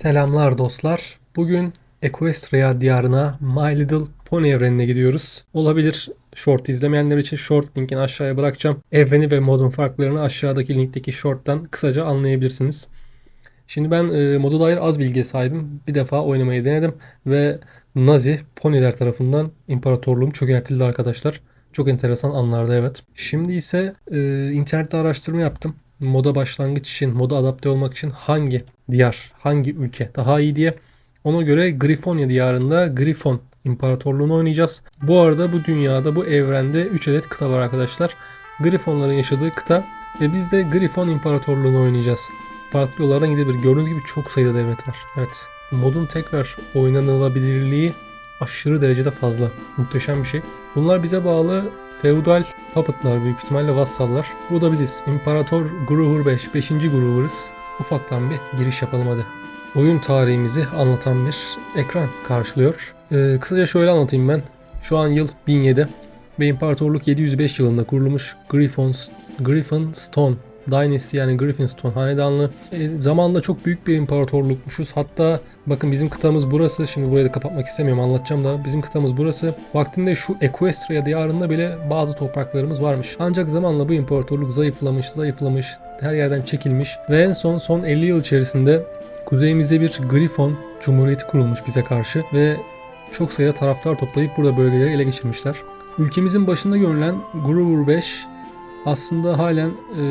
Selamlar dostlar. Bugün Equestria diyarına My Little Pony evrenine gidiyoruz. Olabilir short izlemeyenler için short linkini aşağıya bırakacağım. Evreni ve modun farklarını aşağıdaki linkteki shorttan kısaca anlayabilirsiniz. Şimdi ben e, moda dair az bilgiye sahibim. Bir defa oynamayı denedim ve Nazi poniler tarafından imparatorluğum çökertildi arkadaşlar. Çok enteresan anlarda evet. Şimdi ise e, internette araştırma yaptım. Moda başlangıç için, moda adapte olmak için hangi diyar, hangi ülke daha iyi diye. Ona göre Grifonya diyarında Grifon İmparatorluğunu oynayacağız. Bu arada bu dünyada, bu evrende 3 adet kıta var arkadaşlar. Grifonların yaşadığı kıta ve biz de Grifon İmparatorluğunu oynayacağız. Farklı yollardan gidebilir. Gördüğünüz gibi çok sayıda devlet var. Evet. Modun tekrar oynanılabilirliği aşırı derecede fazla. Muhteşem bir şey. Bunlar bize bağlı feudal puppetlar büyük ihtimalle vassallar. Bu da biziz. İmparator Groover 5. 5. Groover'ız. Ufaktan bir giriş yapalım hadi. Oyun tarihimizi anlatan bir ekran karşılıyor. Ee, kısaca şöyle anlatayım ben. Şu an yıl 1007 ve İmparatorluk 705 yılında kurulmuş Griffon, Griffin Stone Dynasty yani Griffinstone hanedanlığı e, zamanında çok büyük bir imparatorlukmuşuz. Hatta bakın bizim kıtamız burası. Şimdi burayı da kapatmak istemiyorum anlatacağım da. Bizim kıtamız burası. Vaktinde şu Equestria diyarında bile bazı topraklarımız varmış. Ancak zamanla bu imparatorluk zayıflamış, zayıflamış, her yerden çekilmiş ve en son son 50 yıl içerisinde kuzeyimizde bir Griffon Cumhuriyeti kurulmuş bize karşı ve çok sayıda taraftar toplayıp burada bölgeleri ele geçirmişler. Ülkemizin başında görülen Groover 5 aslında halen e,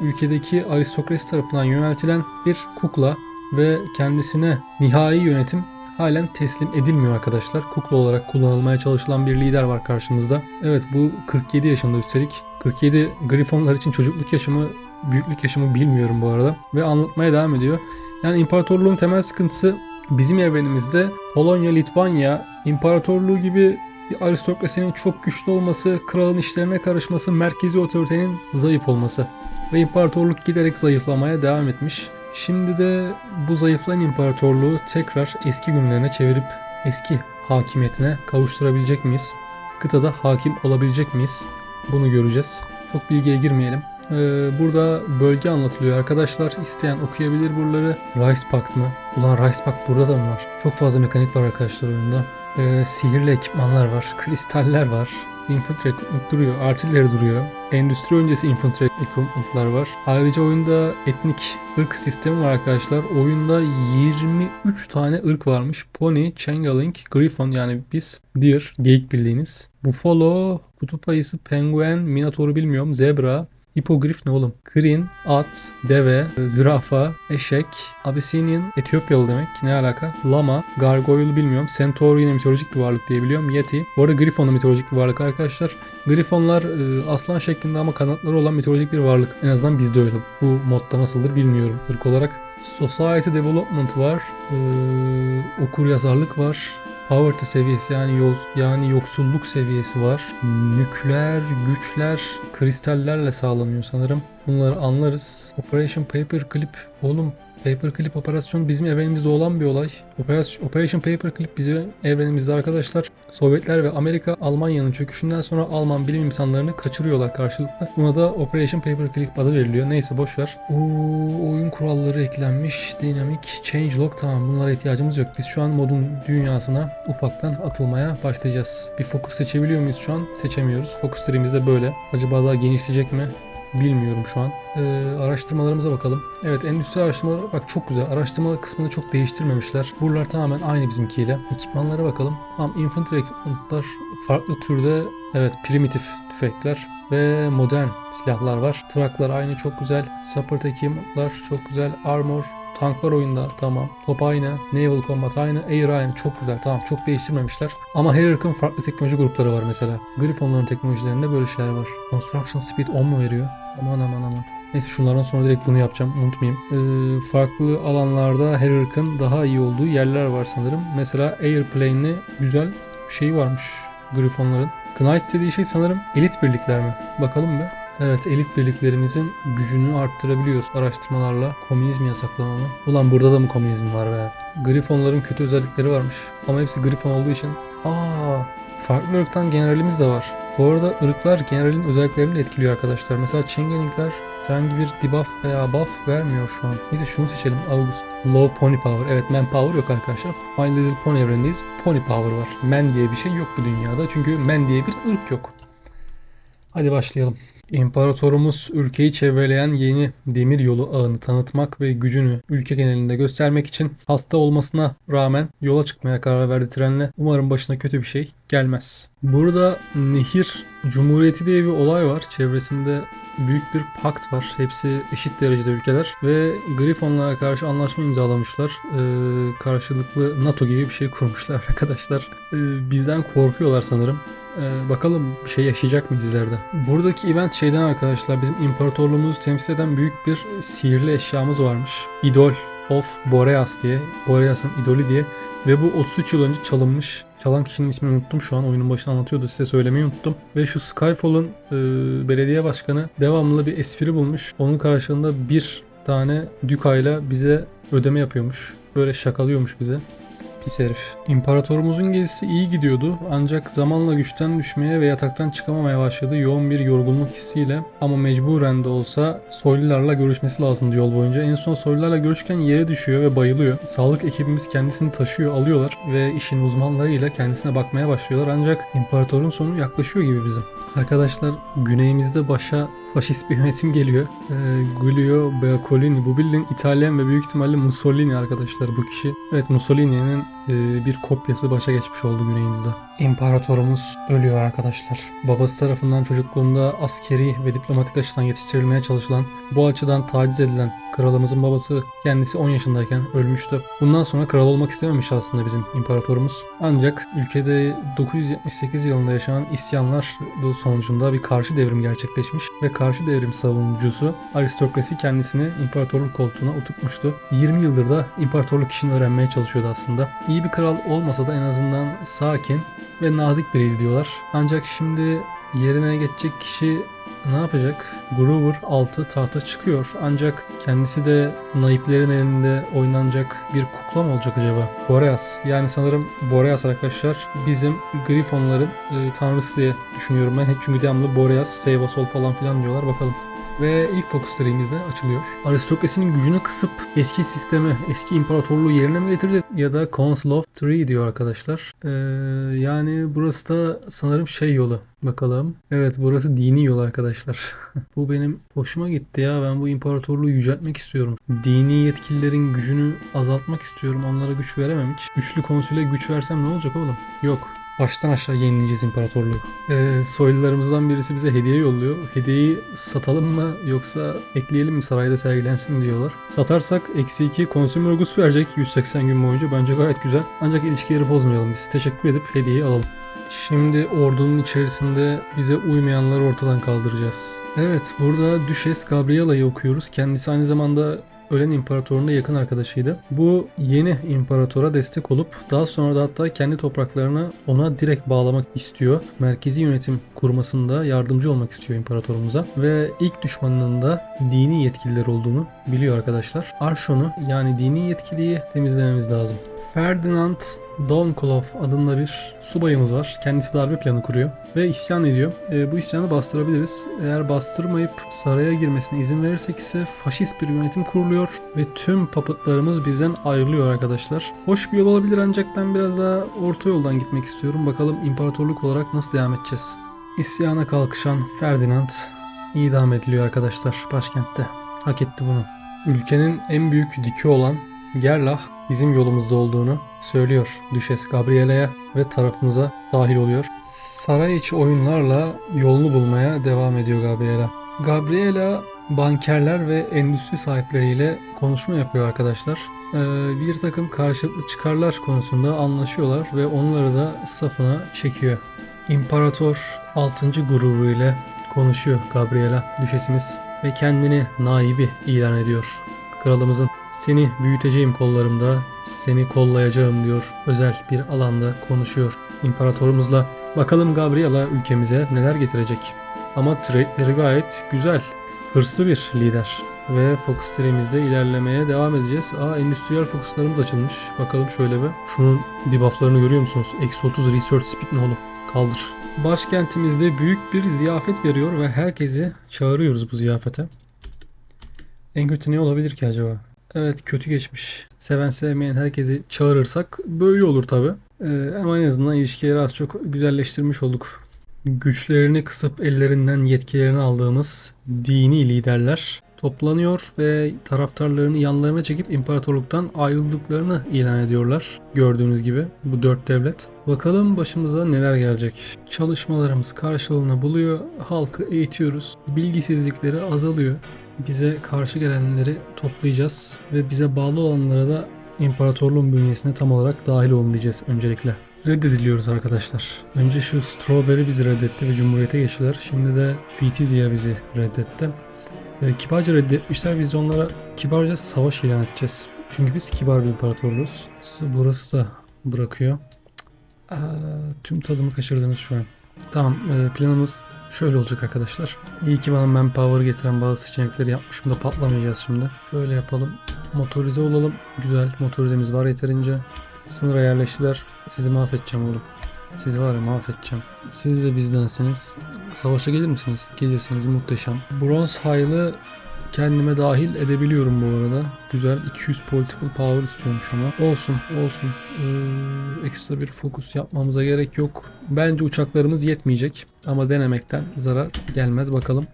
ülkedeki aristokrasi tarafından yöneltilen bir kukla ve kendisine nihai yönetim halen teslim edilmiyor arkadaşlar. Kukla olarak kullanılmaya çalışılan bir lider var karşımızda. Evet bu 47 yaşında üstelik. 47 Grifonlar için çocukluk yaşımı, büyüklük yaşımı bilmiyorum bu arada. Ve anlatmaya devam ediyor. Yani imparatorluğun temel sıkıntısı bizim evrenimizde Polonya, Litvanya imparatorluğu gibi aristokrasinin çok güçlü olması, kralın işlerine karışması, merkezi otoritenin zayıf olması. Ve imparatorluk giderek zayıflamaya devam etmiş. Şimdi de bu zayıflayan imparatorluğu tekrar eski günlerine çevirip eski hakimiyetine kavuşturabilecek miyiz? Kıtada hakim olabilecek miyiz? Bunu göreceğiz. Çok bilgiye girmeyelim. Ee, burada bölge anlatılıyor arkadaşlar. İsteyen okuyabilir buraları. Rice Pact mı? Ulan Rice Pact burada da mı var? Çok fazla mekanik var arkadaşlar oyunda. Ee, sihirli ekipmanlar var. Kristaller var. Infantry equipment duruyor. Artilleri duruyor. Endüstri öncesi infantry equipment'lar var. Ayrıca oyunda etnik ırk sistemi var arkadaşlar. Oyunda 23 tane ırk varmış. Pony, Changeling, Griffon yani biz, Deer, geyik bildiğiniz. Buffalo, kutup ayısı, penguen, minatoru bilmiyorum, zebra, Hipogrif ne oğlum? Krin, at, deve, zürafa, eşek, Abyssinian, Etiyopyalı demek. Ne alaka? Lama, gargoyle bilmiyorum. Centaur yine mitolojik bir varlık diye biliyorum. Yeti. Bu arada Griffon da mitolojik bir varlık arkadaşlar. Griffonlar e, aslan şeklinde ama kanatları olan mitolojik bir varlık. En azından bizde öyle. Bu modda nasıldır bilmiyorum ırk olarak. Society Development var. E, okur yazarlık var. Poverty seviyesi yani yoz, yani yoksulluk seviyesi var. Nükleer güçler kristallerle sağlanıyor sanırım. Bunları anlarız. Operation Paperclip. Oğlum Paperclip operasyonu bizim evrenimizde olan bir olay. Operation, Paperclip bizim evrenimizde arkadaşlar. Sovyetler ve Amerika Almanya'nın çöküşünden sonra Alman bilim insanlarını kaçırıyorlar karşılıklı. Buna da Operation Paperclip adı veriliyor. Neyse boşver. Oo, oyun kuralları eklenmiş. Dynamic Changelog tamam bunlara ihtiyacımız yok. Biz şu an modun dünyasına ufaktan atılmaya başlayacağız. Bir fokus seçebiliyor muyuz şu an? Seçemiyoruz. Fokus trimiz de böyle. Acaba daha genişleyecek mi? Bilmiyorum şu an. Ee, araştırmalarımıza bakalım. Evet endüstri araştırmaları bak çok güzel. Araştırma kısmını çok değiştirmemişler. Buralar tamamen aynı bizimkiyle. Ekipmanlara bakalım. Tamam infantry equipment'lar farklı türde evet primitif tüfekler ve modern silahlar var. Traklar aynı çok güzel. Support ekipmanlar çok güzel. Armor Tank var oyunda tamam. Top aynı. Naval Combat aynı. Air aynı. Çok güzel tamam. Çok değiştirmemişler. Ama her farklı teknoloji grupları var mesela. Griffonların teknolojilerinde böyle şeyler var. Construction Speed 10 mu veriyor? Aman aman aman. Neyse şunlardan sonra direkt bunu yapacağım. Unutmayayım. Ee, farklı alanlarda her daha iyi olduğu yerler var sanırım. Mesela Airplane'li güzel bir şey varmış Griffonların. Knights dediği şey sanırım elit birlikler mi? Bakalım bir. Evet elit birliklerimizin gücünü arttırabiliyoruz araştırmalarla. Komünizmi yasaklamalı. Ulan burada da mı komünizm var be? Grifonların kötü özellikleri varmış. Ama hepsi grifon olduğu için. Aa, farklı ırktan generalimiz de var. Bu arada ırklar generalin özelliklerini etkiliyor arkadaşlar. Mesela Çengenlikler Herhangi bir debuff veya buff vermiyor şu an. Neyse şunu seçelim. August. Low Pony Power. Evet Manpower yok arkadaşlar. My Little Pony evrendeyiz. Pony Power var. Man diye bir şey yok bu dünyada. Çünkü Man diye bir ırk yok. Hadi başlayalım. İmparatorumuz ülkeyi çevreleyen yeni demir yolu ağını tanıtmak ve gücünü ülke genelinde göstermek için hasta olmasına rağmen yola çıkmaya karar verdi trenle. Umarım başına kötü bir şey gelmez. Burada nehir cumhuriyeti diye bir olay var. Çevresinde büyük bir pakt var. Hepsi eşit derecede ülkeler ve Grifonlara karşı anlaşma imzalamışlar. Ee, karşılıklı NATO gibi bir şey kurmuşlar arkadaşlar. Ee, bizden korkuyorlar sanırım. Ee, bakalım bir şey yaşayacak mıyız ileride? Buradaki event şeyden arkadaşlar bizim imparatorluğumuzu temsil eden büyük bir sihirli eşyamız varmış. İdol of Boreas diye. Boreas'ın idolü diye. Ve bu 33 yıl önce çalınmış. Çalan kişinin ismini unuttum şu an. Oyunun başında anlatıyordu. Size söylemeyi unuttum. Ve şu Skyfall'un e, belediye başkanı devamlı bir espri bulmuş. Onun karşılığında bir tane Dükayla bize ödeme yapıyormuş. Böyle şakalıyormuş bize. Pis herif. İmparatorumuzun gezisi iyi gidiyordu ancak zamanla güçten düşmeye ve yataktan çıkamamaya başladı yoğun bir yorgunluk hissiyle ama mecburen de olsa soylularla görüşmesi lazımdı yol boyunca. En son soylularla görüşken yere düşüyor ve bayılıyor. Sağlık ekibimiz kendisini taşıyor, alıyorlar ve işin uzmanlarıyla kendisine bakmaya başlıyorlar ancak imparatorun sonu yaklaşıyor gibi bizim. Arkadaşlar güneyimizde başa faşist bir yönetim geliyor. Ee, Giulio Beacolini. Bu bildiğin İtalyan ve büyük ihtimalle Mussolini arkadaşlar bu kişi. Evet Mussolini'nin e, bir kopyası başa geçmiş oldu güneyimizde. İmparatorumuz ölüyor arkadaşlar. Babası tarafından çocukluğunda askeri ve diplomatik açıdan yetiştirilmeye çalışılan, bu açıdan taciz edilen kralımızın babası kendisi 10 yaşındayken ölmüştü. Bundan sonra kral olmak istememiş aslında bizim imparatorumuz. Ancak ülkede 978 yılında yaşanan isyanlar sonucunda bir karşı devrim gerçekleşmiş ve karşı devrim savunucusu aristokrasi kendisini imparatorluk koltuğuna oturtmuştu. 20 yıldır da imparatorluk işini öğrenmeye çalışıyordu aslında. İyi bir kral olmasa da en azından sakin ve nazik biriydi diyorlar. Ancak şimdi yerine geçecek kişi ne yapacak? Groover 6 tahta çıkıyor. Ancak kendisi de naiplerin elinde oynanacak bir kukla mı olacak acaba? Boreas. Yani sanırım Boreas arkadaşlar bizim Grifonların e, tanrısı diye düşünüyorum ben. Çünkü devamlı Boreas, Save us all falan filan diyorlar. Bakalım. Ve ilk fokus streamimiz de açılıyor. Aristokrasinin gücünü kısıp eski sistemi, eski imparatorluğu yerine mi getireceğiz? Ya da Council of Three diyor arkadaşlar. Ee, yani burası da sanırım şey yolu. Bakalım. Evet burası dini yol arkadaşlar. bu benim hoşuma gitti ya. Ben bu imparatorluğu yüceltmek istiyorum. Dini yetkililerin gücünü azaltmak istiyorum. Onlara güç veremem hiç. Güçlü konsüle güç versem ne olacak oğlum? Yok. Baştan aşağı yenileyeceğiz imparatorluğu. Ee, soylularımızdan birisi bize hediye yolluyor. Hediyeyi satalım mı yoksa ekleyelim mi sarayda sergilensin mi diyorlar. Satarsak eksi 2 consumer goods verecek 180 gün boyunca. Bence gayet güzel. Ancak ilişkileri bozmayalım biz. Teşekkür edip hediyeyi alalım. Şimdi ordunun içerisinde bize uymayanları ortadan kaldıracağız. Evet burada Düşes Gabriela'yı okuyoruz. Kendisi aynı zamanda ölen imparatorun da yakın arkadaşıydı. Bu yeni imparatora destek olup daha sonra da hatta kendi topraklarını ona direkt bağlamak istiyor. Merkezi yönetim kurmasında yardımcı olmak istiyor imparatorumuza ve ilk düşmanının da dini yetkililer olduğunu biliyor arkadaşlar. Arşon'u yani dini yetkiliyi temizlememiz lazım. Ferdinand Donkolov adında bir subayımız var. Kendisi darbe planı kuruyor ve isyan ediyor. E, bu isyanı bastırabiliriz. Eğer bastırmayıp saraya girmesine izin verirsek ise faşist bir yönetim kuruluyor ve tüm papıtlarımız bizden ayrılıyor arkadaşlar. Hoş bir yol olabilir ancak ben biraz daha orta yoldan gitmek istiyorum. Bakalım imparatorluk olarak nasıl devam edeceğiz. İsyana kalkışan Ferdinand idam ediliyor arkadaşlar başkentte. Hak etti bunu. Ülkenin en büyük diki olan Gerlach bizim yolumuzda olduğunu söylüyor Düşes Gabriela'ya ve tarafımıza dahil oluyor. Saray içi oyunlarla yolunu bulmaya devam ediyor Gabriela. Gabriela bankerler ve endüstri sahipleriyle konuşma yapıyor arkadaşlar. Ee, bir takım karşılıklı çıkarlar konusunda anlaşıyorlar ve onları da safına çekiyor. İmparator 6. gururu ile konuşuyor Gabriela düşesimiz ve kendini naibi ilan ediyor. Kralımızın seni büyüteceğim kollarımda, seni kollayacağım diyor. Özel bir alanda konuşuyor imparatorumuzla. Bakalım Gabriela ülkemize neler getirecek. Ama trade'leri gayet güzel. Hırslı bir lider. Ve fokus treemizde ilerlemeye devam edeceğiz. Aa endüstriyel fokuslarımız açılmış. Bakalım şöyle bir. Şunun debufflarını görüyor musunuz? Eksi 30 research speed ne oğlum? Kaldır. Başkentimizde büyük bir ziyafet veriyor ve herkesi çağırıyoruz bu ziyafete. En kötü ne olabilir ki acaba? Evet kötü geçmiş. Seven sevmeyen herkesi çağırırsak böyle olur tabi. ama en azından ilişkileri az çok güzelleştirmiş olduk. Güçlerini kısıp ellerinden yetkilerini aldığımız dini liderler toplanıyor ve taraftarlarını yanlarına çekip imparatorluktan ayrıldıklarını ilan ediyorlar. Gördüğünüz gibi bu dört devlet. Bakalım başımıza neler gelecek. Çalışmalarımız karşılığını buluyor. Halkı eğitiyoruz. Bilgisizlikleri azalıyor. Bize karşı gelenleri toplayacağız ve bize bağlı olanlara da imparatorluğun bünyesine tam olarak dahil olun diyeceğiz öncelikle. Reddediliyoruz arkadaşlar. Önce şu Strawberry bizi reddetti ve Cumhuriyete geçtiler. Şimdi de Fitizya bizi reddetti. E, kibarca reddetmişler. Biz de onlara kibarca savaş ilan edeceğiz. Çünkü biz kibar bir imparatorluğuz. Burası da bırakıyor. Aa, tüm tadımı kaçırdınız şu an. Tamam e, planımız şöyle olacak arkadaşlar. İyi ki bana manpower getiren bazı seçenekleri yapmışım da patlamayacağız şimdi. Şöyle yapalım. Motorize olalım. Güzel motorizemiz var yeterince. Sınıra yerleştiler. Sizi mahvedeceğim oğlum. Sizi var ya mahvedeceğim. Siz de bizdensiniz. Savaşa gelir misiniz? Gelirseniz muhteşem. Bronz High'lı kendime dahil edebiliyorum bu arada. Güzel 200 political power istiyormuş ama. Olsun olsun. Ee, ekstra bir fokus yapmamıza gerek yok. Bence uçaklarımız yetmeyecek. Ama denemekten zarar gelmez bakalım.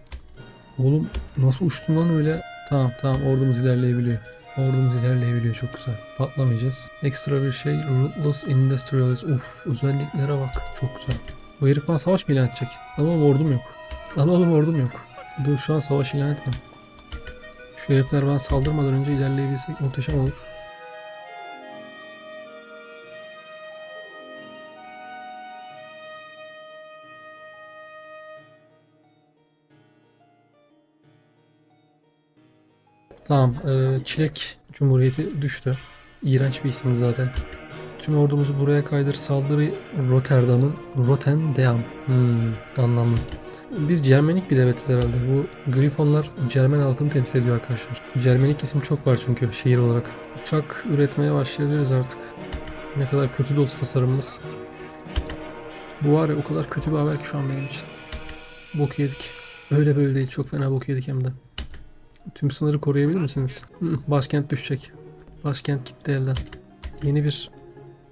Oğlum nasıl uçtun lan öyle? Tamam tamam ordumuz ilerleyebiliyor. Ordumuz ilerleyebiliyor çok güzel. Patlamayacağız. Ekstra bir şey Ruthless Industrialist. Uf özelliklere bak. Çok güzel. Bu herif bana savaş mı ilan edecek? Oğlum ordum yok. Lan oğlum ordum yok. Dur şu an savaş ilan etmem. Şu herifler bana saldırmadan önce ilerleyebilsek muhteşem olur. Tamam. E, Çilek Cumhuriyeti düştü. İğrenç bir isim zaten. Tüm ordumuzu buraya kaydır. Saldırı Rotterdam'ın Rotterdam. Hmm, anlamlı. Biz Cermenik bir devletiz herhalde. Bu Grifonlar Cermen halkını temsil ediyor arkadaşlar. Cermenik isim çok var çünkü şehir olarak. Uçak üretmeye başlayabiliriz artık. Ne kadar kötü de olsa tasarımımız. Bu var ya o kadar kötü bir haber ki şu an benim için. Bok yedik. Öyle böyle değil. Çok fena bok yedik hem de. Tüm sınırı koruyabilir misiniz? Başkent düşecek. Başkent gitti elden. Yeni bir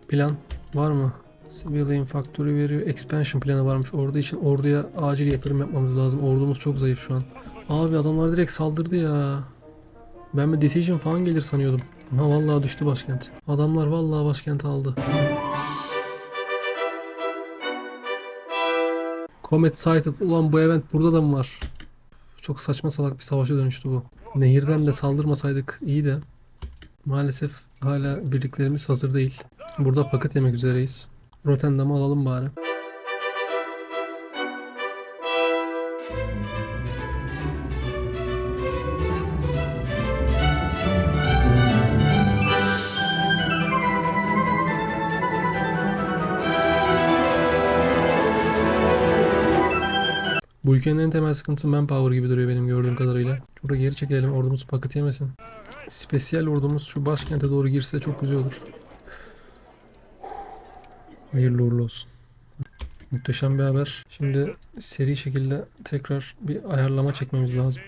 plan var mı? Civilian Factory veriyor. Expansion planı varmış. Ordu için orduya acil yatırım yapmamız lazım. Ordumuz çok zayıf şu an. Abi adamlar direkt saldırdı ya. Ben bir decision falan gelir sanıyordum. Ama vallahi düştü başkent. Adamlar vallahi başkenti aldı. Comet sighted. Ulan bu event burada da mı var? Çok saçma salak bir savaşa dönüştü bu. Nehirden de saldırmasaydık iyi de maalesef hala birliklerimiz hazır değil. Burada paket yemek üzereyiz. Rotterdam'ı alalım bari. Bu ülkenin en temel sıkıntısı manpower gibi duruyor benim gördüğüm kadarıyla. Şurada geri çekilelim ordumuz paket yemesin. Spesiyel ordumuz şu başkente doğru girse çok güzel olur. Hayırlı uğurlu olsun. Muhteşem bir haber. Şimdi seri şekilde tekrar bir ayarlama çekmemiz lazım.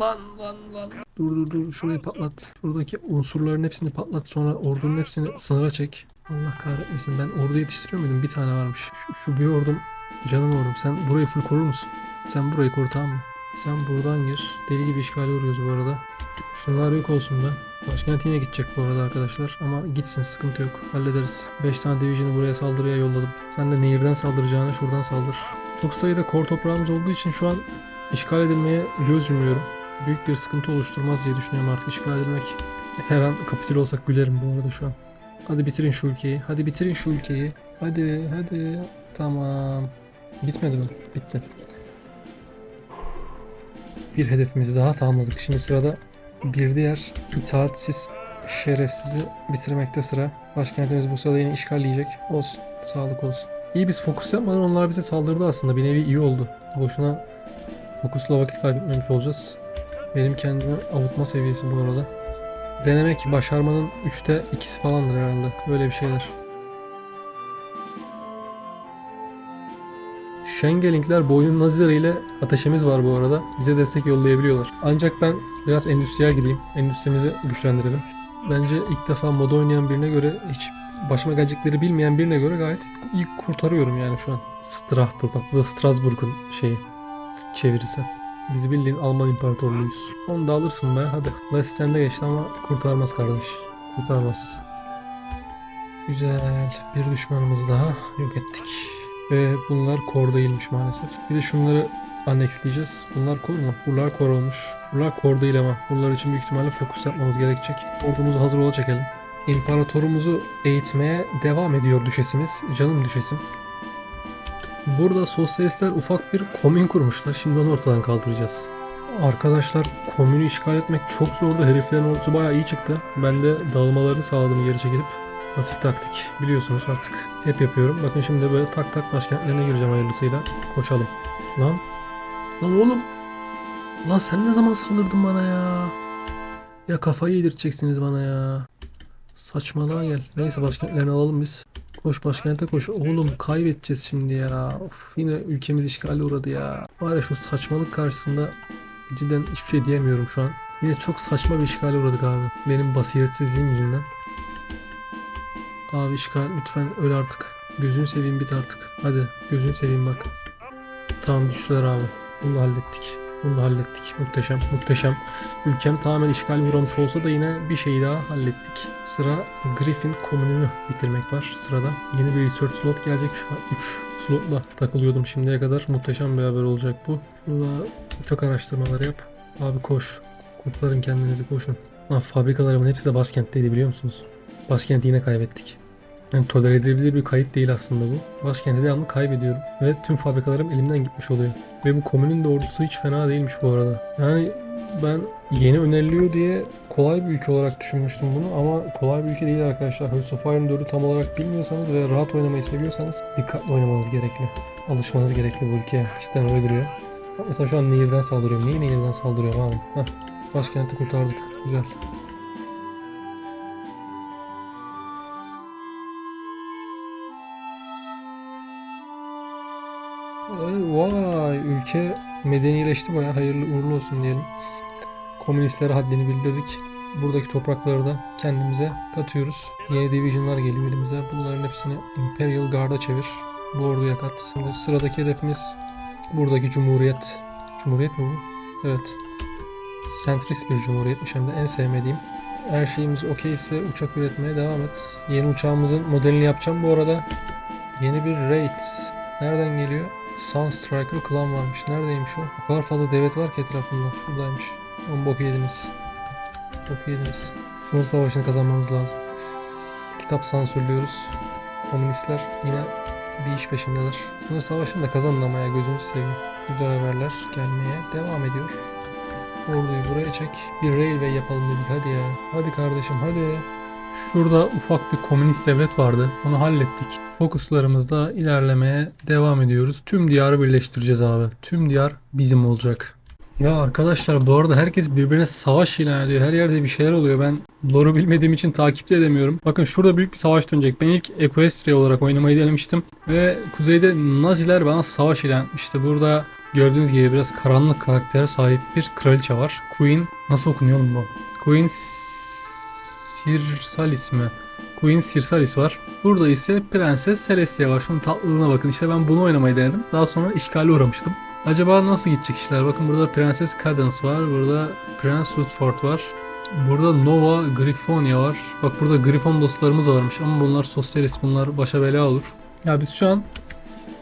Lan lan lan. Dur dur dur şurayı patlat. Şuradaki unsurların hepsini patlat sonra ordunun hepsini sınıra çek. Allah kahretmesin ben ordu yetiştiriyor muydum? Bir tane varmış. Şu, şu bir ordum canım ordum sen burayı full korur musun? Sen burayı koru tamam mı? Sen buradan gir. Deli gibi işgale uğruyoruz bu arada. Şunlar yok olsun da. Başkent yine gidecek bu arada arkadaşlar. Ama gitsin sıkıntı yok. Hallederiz. 5 tane division'ı buraya saldırıya yolladım. Sen de nehirden saldıracağına şuradan saldır. Çok sayıda kor toprağımız olduğu için şu an işgal edilmeye göz yumuyorum. Büyük bir sıkıntı oluşturmaz diye düşünüyorum artık işgal edilmek. Her an kapitül olsak gülerim bu arada şu an. Hadi bitirin şu ülkeyi. Hadi bitirin şu ülkeyi. Hadi hadi. Tamam. Bitmedi mi? Bitti. Bir hedefimizi daha tamamladık. Şimdi sırada bir diğer itaatsiz şerefsizi bitirmekte sıra. Başkentimiz bu sırada yine işgalleyecek. Olsun. Sağlık olsun. İyi biz fokus yapmadan onlar bize saldırdı aslında. Bir nevi iyi oldu. Boşuna fokusla vakit kaybetmemiş olacağız. Benim kendime avutma seviyesi bu arada. Denemek başarmanın 3'te 2'si falandır herhalde. Böyle bir şeyler. Schengelingler boyun nazarıyla ateşimiz var bu arada. Bize destek yollayabiliyorlar. Ancak ben biraz endüstriyel gideyim. Endüstrimizi güçlendirelim. Bence ilk defa mod oynayan birine göre hiç başıma gelecekleri bilmeyen birine göre gayet iyi kurtarıyorum yani şu an. Strasbourg bak bu da Strasbourg'un şeyi çevirisi. Biz bildiğin Alman İmparatorluğuyuz. Onu da alırsın be hadi. Last Stand'e geçti ama kurtarmaz kardeş. Kurtarmaz. Güzel. Bir düşmanımızı daha yok ettik. Ve bunlar kor değilmiş maalesef. Bir de şunları annexleyeceğiz. Bunlar kor mu? Bunlar kor olmuş. Bunlar kor değil ama. Bunlar için büyük ihtimalle fokus yapmamız gerekecek. Ordumuzu hazır ola çekelim. İmparatorumuzu eğitmeye devam ediyor düşesimiz. Canım düşesim. Burada sosyalistler ufak bir komün kurmuşlar. Şimdi onu ortadan kaldıracağız. Arkadaşlar komünü işgal etmek çok zordu. Heriflerin ordusu bayağı iyi çıktı. Ben de dağılmalarını sağladım geri çekilip. Klasik taktik. Biliyorsunuz artık. Hep yapıyorum. Bakın şimdi böyle tak tak başkentlerine gireceğim hayırlısıyla. Koşalım. Lan. Lan oğlum. Lan sen ne zaman saldırdın bana ya? Ya kafayı yedirteceksiniz bana ya. Saçmalığa gel. Neyse başkentlerini alalım biz. Koş başkente koş. Oğlum kaybedeceğiz şimdi ya. Of, yine ülkemiz işgale uğradı ya. Var ya şu saçmalık karşısında cidden hiçbir şey diyemiyorum şu an. Yine çok saçma bir işgale uğradık abi. Benim basiretsizliğim yüzünden. Abi işgal lütfen öl artık. Gözünü seveyim bit artık. Hadi gözünü seveyim bak. Tamam düştüler abi. Bunu hallettik. Bunu da hallettik. Muhteşem, muhteşem. Ülkem tamamen işgal uğramış olsa da yine bir şeyi daha hallettik. Sıra Griffin komününü bitirmek var sırada. Yeni bir research slot gelecek. 3 slotla takılıyordum şimdiye kadar. Muhteşem bir haber olacak bu. Şurada uçak araştırmaları yap. Abi koş. Kurtarın kendinizi koşun. Lan fabrikalarımın hepsi de başkentteydi biliyor musunuz? Başkenti yine kaybettik. Yani tolere edilebilir bir kayıp değil aslında bu. Başkenti devamlı kaybediyorum. Ve tüm fabrikalarım elimden gitmiş oluyor. Ve bu komünün de ordusu hiç fena değilmiş bu arada. Yani ben yeni öneriliyor diye kolay bir ülke olarak düşünmüştüm bunu ama kolay bir ülke değil arkadaşlar. Hearts of Iron 4'ü tam olarak bilmiyorsanız ve rahat oynamayı seviyorsanız dikkatli oynamanız gerekli. Alışmanız gerekli bu ülkeye. Cidden öyle duruyor. Mesela şu an nehirden saldırıyorum. Niye nehirden saldırıyorum abi? Heh. Başkenti kurtardık. Güzel. Ülke medenileşti baya hayırlı uğurlu olsun diyelim. Komünistlere haddini bildirdik. Buradaki toprakları da kendimize katıyoruz. Yeni divisionlar geliyor elimize. Bunların hepsini Imperial Guard'a çevir. Bu orduya kat. Şimdi sıradaki hedefimiz buradaki cumhuriyet. Cumhuriyet mi bu? Evet. Sentrist bir cumhuriyetmiş hem de en sevmediğim. Her şeyimiz okeyse uçak üretmeye devam et. Yeni uçağımızın modelini yapacağım bu arada. Yeni bir raid. Nereden geliyor? Sunstriker Clan varmış. Neredeymiş o? O kadar fazla devlet var ki etrafında. Şuradaymış. Onu bok yediniz. Bok yediniz. Sınır savaşını kazanmamız lazım. Kitap sansürlüyoruz. Komünistler yine bir iş peşindeler. Sınır savaşını da kazanın ama ya. Güzel haberler gelmeye devam ediyor. Orduyu buraya çek. Bir railway yapalım dedik hadi ya. Hadi kardeşim hadi. Şurada ufak bir komünist devlet vardı. Onu hallettik. Fokuslarımızda ilerlemeye devam ediyoruz. Tüm diyarı birleştireceğiz abi. Tüm diyar bizim olacak. Ya arkadaşlar bu arada herkes birbirine savaş ilan ediyor. Her yerde bir şeyler oluyor. Ben lore'u bilmediğim için takip de edemiyorum. Bakın şurada büyük bir savaş dönecek. Ben ilk Equestria olarak oynamayı denemiştim. Ve kuzeyde Naziler bana savaş ilan etmişti. Burada gördüğünüz gibi biraz karanlık karaktere sahip bir kraliçe var. Queen nasıl okunuyor bu? Queen Sirsalis mi? Queen Sirsalis var. Burada ise Prenses Celestia var. Şunun tatlılığına bakın. İşte ben bunu oynamayı denedim. Daha sonra işgale uğramıştım. Acaba nasıl gidecek işler? Bakın burada Prenses Cadence var. Burada Prince Woodford var. Burada Nova Griffonia var. Bak burada Griffon dostlarımız varmış ama bunlar sosyalist. Bunlar başa bela olur. Ya biz şu an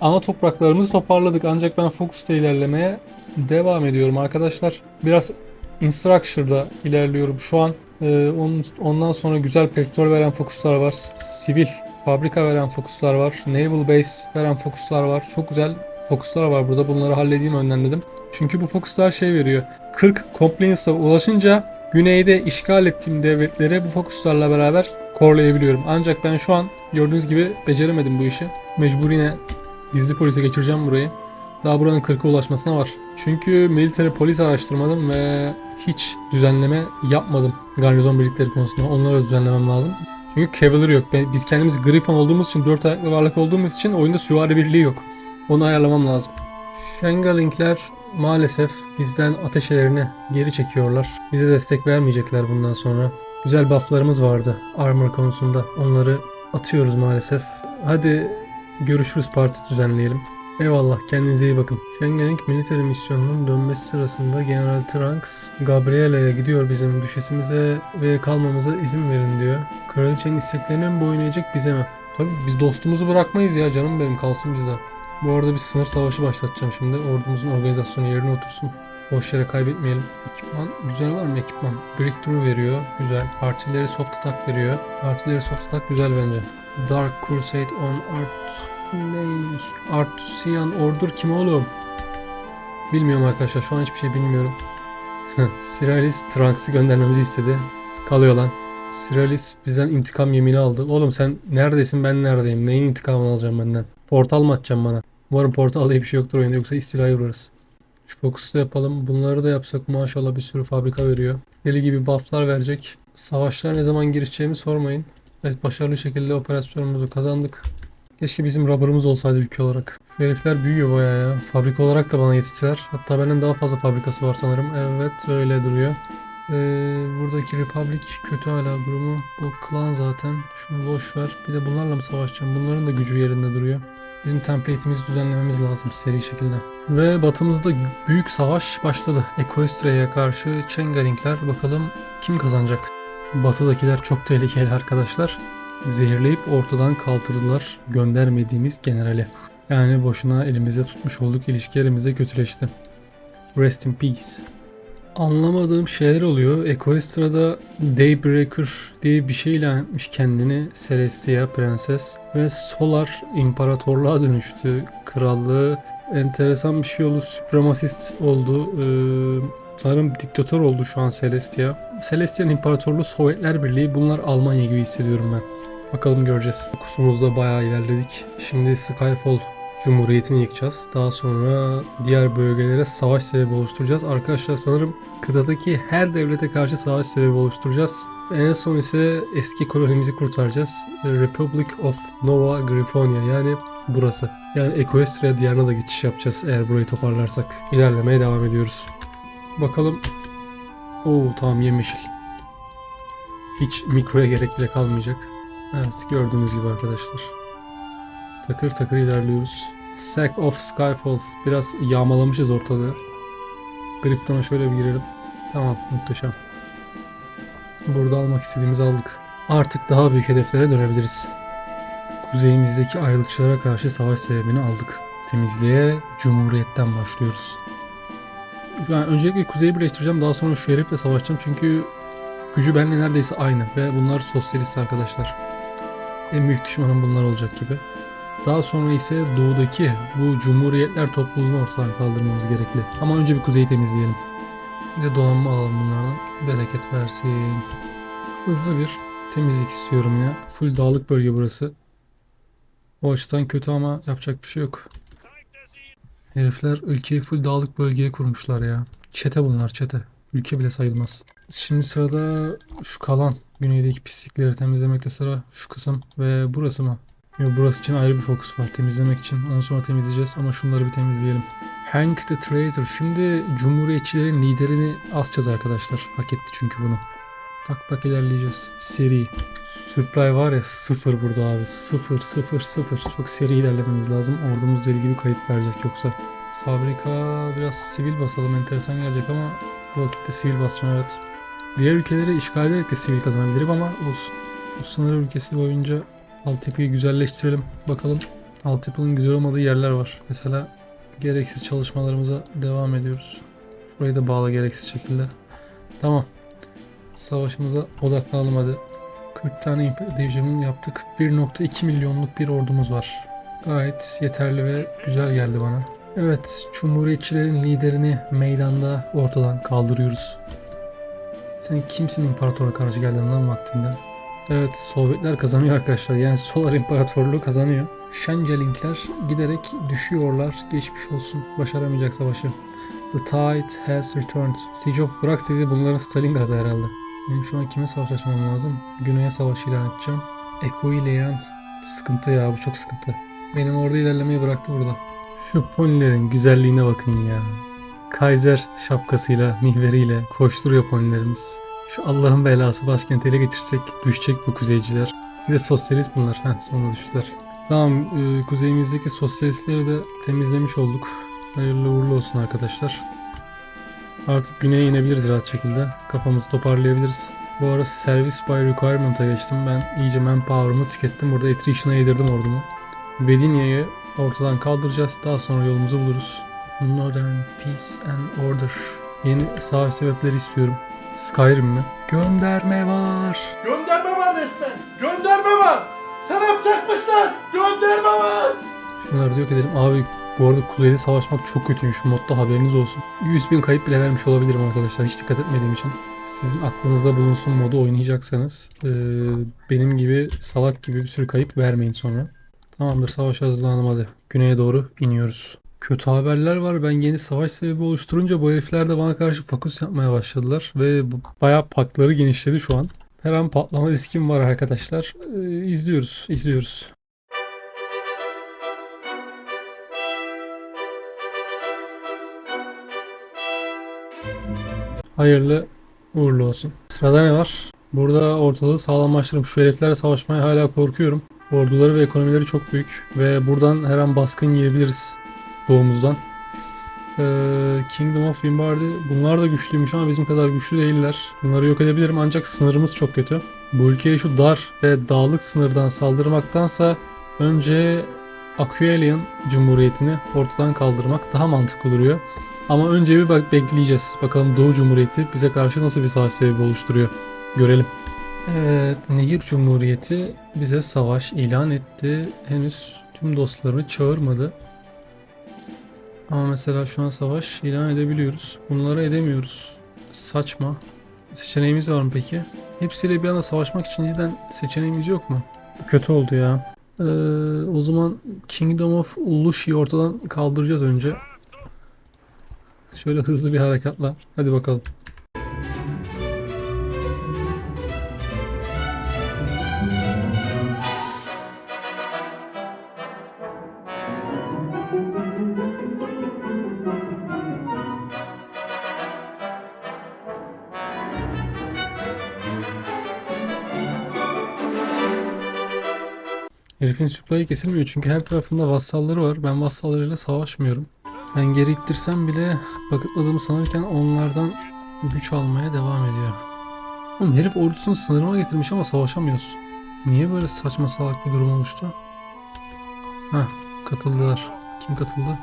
ana topraklarımızı toparladık ancak ben Focus'ta ilerlemeye devam ediyorum arkadaşlar. Biraz Instructure'da ilerliyorum şu an. Ee, ondan sonra güzel petrol veren fokuslar var. Sivil fabrika veren fokuslar var. Naval base veren fokuslar var. Çok güzel fokuslar var burada. Bunları halledeyim önden dedim. Çünkü bu fokuslar şey veriyor. 40 compliance'a ulaşınca güneyde işgal ettiğim devletleri bu fokuslarla beraber korlayabiliyorum. Ancak ben şu an gördüğünüz gibi beceremedim bu işi. Mecbur yine gizli polise geçireceğim burayı. Daha buranın 40'a ulaşmasına var. Çünkü military polis araştırmadım ve hiç düzenleme yapmadım garnizon birlikleri konusunda. Onları da düzenlemem lazım. Çünkü Cavalier yok. Biz kendimiz Griffon olduğumuz için, 4 ayaklı varlık olduğumuz için oyunda süvari birliği yok. Onu ayarlamam lazım. Şengalinkler maalesef bizden ateşelerini geri çekiyorlar. Bize destek vermeyecekler bundan sonra. Güzel bufflarımız vardı armor konusunda. Onları atıyoruz maalesef. Hadi görüşürüz partisi düzenleyelim. Eyvallah kendinize iyi bakın. Schengening military misyonunun dönmesi sırasında General Trunks Gabriela'ya gidiyor bizim düşesimize ve kalmamıza izin verin diyor. Kraliçenin isteklerine mi boyun eğecek bize mi? Tabii biz dostumuzu bırakmayız ya canım benim kalsın bizde. Bu arada bir sınır savaşı başlatacağım şimdi. Ordumuzun organizasyonu yerine otursun. Boş yere kaybetmeyelim. Ekipman güzel var mı ekipman? Breakthrough veriyor. Güzel. Artillery soft attack veriyor. Artillery soft attack güzel bence. Dark Crusade on Art... Ney? Artusian Order kim oğlum? Bilmiyorum arkadaşlar. Şu an hiçbir şey bilmiyorum. Siralis Trunks'ı göndermemizi istedi. Kalıyor lan. Siralis bizden intikam yemini aldı. Oğlum sen neredesin ben neredeyim? Neyin intikamını alacağım benden? Portal mı atacaksın bana? Umarım portal diye bir şey yoktur oyunda yoksa istilaya uğrarız. Şu fokusu da yapalım. Bunları da yapsak maşallah bir sürü fabrika veriyor. Deli gibi bufflar verecek. Savaşlar ne zaman girişeceğimi sormayın. Evet başarılı şekilde operasyonumuzu kazandık. Keşke bizim rubber'ımız olsaydı ülke olarak. Şu herifler büyüyor bayağı ya. Fabrika olarak da bana yetiştiler. Hatta benden daha fazla fabrikası var sanırım. Evet öyle duruyor. Ee, buradaki Republic kötü hala durumu. O klan zaten. Şunu boş ver. Bir de bunlarla mı savaşacağım? Bunların da gücü yerinde duruyor. Bizim template'imizi düzenlememiz lazım seri şekilde. Ve batımızda büyük savaş başladı. Equestria'ya karşı Chengalingler. Bakalım kim kazanacak? Batıdakiler çok tehlikeli arkadaşlar. Zehirleyip ortadan kaldırdılar göndermediğimiz generali. Yani boşuna elimizde tutmuş olduk. İlişki elimize kötüleşti. Rest in peace. Anlamadığım şeyler oluyor. Equestria'da Daybreaker diye bir şey ilan etmiş kendini Celestia Prenses ve Solar İmparatorluğa dönüştü. Krallığı enteresan bir şey oldu. Supremacist oldu. Ee, sanırım diktatör oldu şu an Celestia. Celestia'nın İmparatorluğu Sovyetler Birliği. Bunlar Almanya gibi hissediyorum ben. Bakalım göreceğiz. Kusumuzda bayağı ilerledik. Şimdi Skyfall Cumhuriyeti'ni yıkacağız. Daha sonra diğer bölgelere savaş sebebi oluşturacağız. Arkadaşlar sanırım kıtadaki her devlete karşı savaş sebebi oluşturacağız. En son ise eski kolonimizi kurtaracağız. Republic of Nova Grifonia yani burası. Yani Equestria diyarına da geçiş yapacağız eğer burayı toparlarsak. İlerlemeye devam ediyoruz. Bakalım. Oo tamam yemyeşil. Hiç mikroya gerek bile kalmayacak. Evet gördüğünüz gibi arkadaşlar. Takır takır ilerliyoruz. Sack of Skyfall. Biraz yağmalamışız ortalığı. Grifton'a şöyle bir girelim. Tamam muhteşem. Burada almak istediğimizi aldık. Artık daha büyük hedeflere dönebiliriz. Kuzeyimizdeki ayrılıkçılara karşı savaş sebebini aldık. Temizliğe Cumhuriyet'ten başlıyoruz. Yani öncelikle kuzeyi birleştireceğim daha sonra şu herifle savaşacağım çünkü gücü benimle neredeyse aynı ve bunlar sosyalist arkadaşlar. En büyük düşmanım bunlar olacak gibi. Daha sonra ise doğudaki bu cumhuriyetler topluluğunu ortadan kaldırmamız gerekli. Ama önce bir kuzeyi temizleyelim. Bir de donanma alalım bunlardan. Bereket versin. Hızlı bir temizlik istiyorum ya. Full dağlık bölge burası. O açıdan kötü ama yapacak bir şey yok. Herifler ülkeyi full dağlık bölgeye kurmuşlar ya. Çete bunlar çete. Ülke bile sayılmaz. Şimdi sırada şu kalan güneydeki pislikleri temizlemekte sıra şu kısım ve burası mı? Yok burası için ayrı bir fokus var temizlemek için. Onu sonra temizleyeceğiz ama şunları bir temizleyelim. Hank the Traitor. Şimdi Cumhuriyetçilerin liderini asacağız arkadaşlar. Hak etti çünkü bunu. Tak tak ilerleyeceğiz. Seri. Supply var ya sıfır burada abi. Sıfır sıfır sıfır. Çok seri ilerlememiz lazım. Ordumuz deli gibi kayıp verecek yoksa. Fabrika biraz sivil basalım. Enteresan gelecek ama bu vakitte sivil basacağım evet. Diğer ülkeleri işgal ederek de sivil kazanabilirim ama olsun. Bu sınır ülkesi boyunca altyapıyı güzelleştirelim. Bakalım altyapının güzel olmadığı yerler var. Mesela gereksiz çalışmalarımıza devam ediyoruz. Şurayı da bağla gereksiz şekilde. Tamam. Savaşımıza odaklanalım hadi. 40 tane Division yaptık. 1.2 milyonluk bir ordumuz var. Gayet yeterli ve güzel geldi bana. Evet, Cumhuriyetçilerin liderini meydanda ortadan kaldırıyoruz. Sen kimsin imparatora karşı geldin lan vaktinde? Evet Sovyetler kazanıyor arkadaşlar. Yani Solar İmparatorluğu kazanıyor. Şencelinkler giderek düşüyorlar. Geçmiş olsun. Başaramayacak savaşı. The tide has returned. Siege of Vrax dedi bunların Stalingrad'ı herhalde. Benim şu an kime savaş açmam lazım? Güney'e savaş ilan edeceğim. Eko ile yan sıkıntı ya bu çok sıkıntı. Benim orada ilerlemeyi bıraktı burada. Şu ponilerin güzelliğine bakın ya. Kaiser şapkasıyla, mihveriyle koşturuyor ponilerimiz. Şu Allah'ın belası başkenti ele geçirsek düşecek bu kuzeyciler. Bir de sosyalist bunlar. Heh sonra düştüler. Tamam e, kuzeyimizdeki sosyalistleri de temizlemiş olduk. Hayırlı uğurlu olsun arkadaşlar. Artık güneye inebiliriz rahat şekilde. Kafamızı toparlayabiliriz. Bu ara Service by Requirement'a geçtim. Ben iyice manpower'ımı tükettim. Burada attrition'a yedirdim ordumu. Bedinya'yı ortadan kaldıracağız. Daha sonra yolumuzu buluruz. Modern Peace and Order. Yeni savaş sebepleri istiyorum. Skyrim mi? Gönderme var. Gönderme var resmen. Gönderme var. Sana yapacakmışlar. Gönderme var. Şunları da yok edelim. Abi bu arada kuzeyde savaşmak çok kötüymüş. Modda haberiniz olsun. 100 bin kayıp bile vermiş olabilirim arkadaşlar. Hiç dikkat etmediğim için. Sizin aklınızda bulunsun modu oynayacaksanız. eee, benim gibi salak gibi bir sürü kayıp vermeyin sonra. Tamamdır savaş hazırlanalım hadi. Güneye doğru iniyoruz. Kötü haberler var. Ben yeni savaş sebebi oluşturunca bu herifler de bana karşı fokus yapmaya başladılar. Ve bayağı pakları genişledi şu an. Her an patlama riskim var arkadaşlar. Ee, izliyoruz, izliyoruz. Hayırlı uğurlu olsun. Sırada ne var? Burada ortalığı sağlamlaştırıp şu heriflerle savaşmaya hala korkuyorum. Orduları ve ekonomileri çok büyük ve buradan her an baskın yiyebiliriz doğumuzdan. Ee, Kingdom of Wimbardi bunlar da güçlüymüş ama bizim kadar güçlü değiller. Bunları yok edebilirim ancak sınırımız çok kötü. Bu ülkeye şu dar ve dağlık sınırdan saldırmaktansa önce Aquilian Cumhuriyeti'ni ortadan kaldırmak daha mantıklı duruyor. Ama önce bir bak bekleyeceğiz. Bakalım Doğu Cumhuriyeti bize karşı nasıl bir savaş sebebi oluşturuyor. Görelim. Evet, Nehir Cumhuriyeti bize savaş ilan etti. Henüz tüm dostlarını çağırmadı. Ama mesela şu an savaş ilan edebiliyoruz. Bunları edemiyoruz. Saçma. Seçeneğimiz var mı peki? Hepsiyle bir anda savaşmak için cidden seçeneğimiz yok mu? Kötü oldu ya. Ee, o zaman Kingdom of Ulushi'yi ortadan kaldıracağız önce. Şöyle hızlı bir harekatla. Hadi bakalım. Herifin supply'ı kesilmiyor çünkü her tarafında vassalları var. Ben vassallarıyla savaşmıyorum. Ben geri ittirsem bile paketladığımı sanırken onlardan güç almaya devam ediyor. Oğlum herif ordusunu sınırıma getirmiş ama savaşamıyoruz. Niye böyle saçma salak bir durum oluştu? Heh katıldılar. Kim katıldı?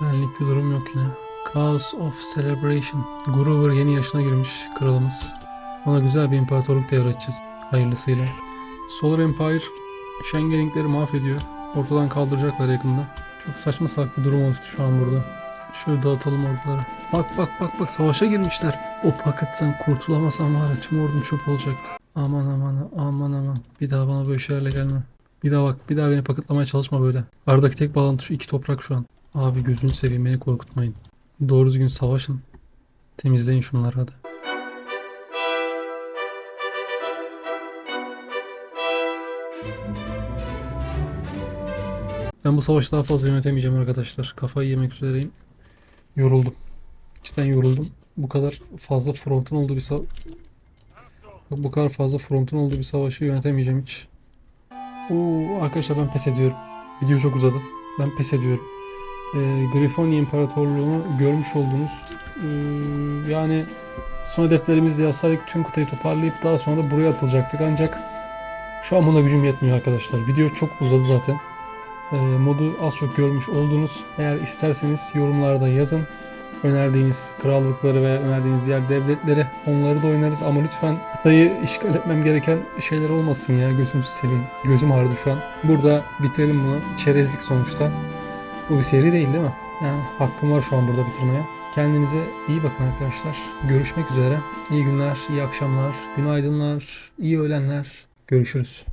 Benlik bir durum yok yine. Chaos of Celebration. Grover yeni yaşına girmiş kralımız. Ona güzel bir imparatorluk devredeceğiz. Hayırlısıyla. Solar Empire Schengenlinkleri mahvediyor. Ortadan kaldıracaklar yakında. Çok saçma salak bir durum oluştu şu an burada. Şöyle dağıtalım orduları. Bak bak bak bak savaşa girmişler. O paketten kurtulamasam var ya tüm ordum çöp olacaktı. Aman aman aman aman. Bir daha bana böyle şeylerle gelme. Bir daha bak bir daha beni paketlamaya çalışma böyle. Aradaki tek bağlantı şu iki toprak şu an. Abi gözünü seveyim beni korkutmayın. Doğru düzgün savaşın. Temizleyin şunları hadi. Ben bu savaşı daha fazla yönetemeyeceğim arkadaşlar. Kafayı yemek üzereyim. Yoruldum. Cidden yoruldum. Bu kadar fazla frontun olduğu bir sa- bu kadar fazla frontun olduğu bir savaşı yönetemeyeceğim hiç. Oo, arkadaşlar ben pes ediyorum. Video çok uzadı. Ben pes ediyorum. Ee, Grifonia İmparatorluğu'nu görmüş oldunuz. Ee, yani son hedeflerimizde yapsaydık tüm kıtayı toparlayıp daha sonra da buraya atılacaktık. Ancak şu an buna gücüm yetmiyor arkadaşlar. Video çok uzadı zaten. Ee, modu az çok görmüş oldunuz. Eğer isterseniz yorumlarda yazın. Önerdiğiniz krallıkları ve önerdiğiniz diğer devletleri onları da oynarız ama lütfen kıtayı işgal etmem gereken şeyler olmasın ya gözünüzü seveyim. Gözüm ağrıdı şu an. Burada bitirelim bunu. Çerezlik sonuçta. Bu bir seri değil değil mi? Yani hakkım var şu an burada bitirmeye. Kendinize iyi bakın arkadaşlar. Görüşmek üzere. İyi günler, iyi akşamlar, günaydınlar, iyi öğlenler. Görüşürüz.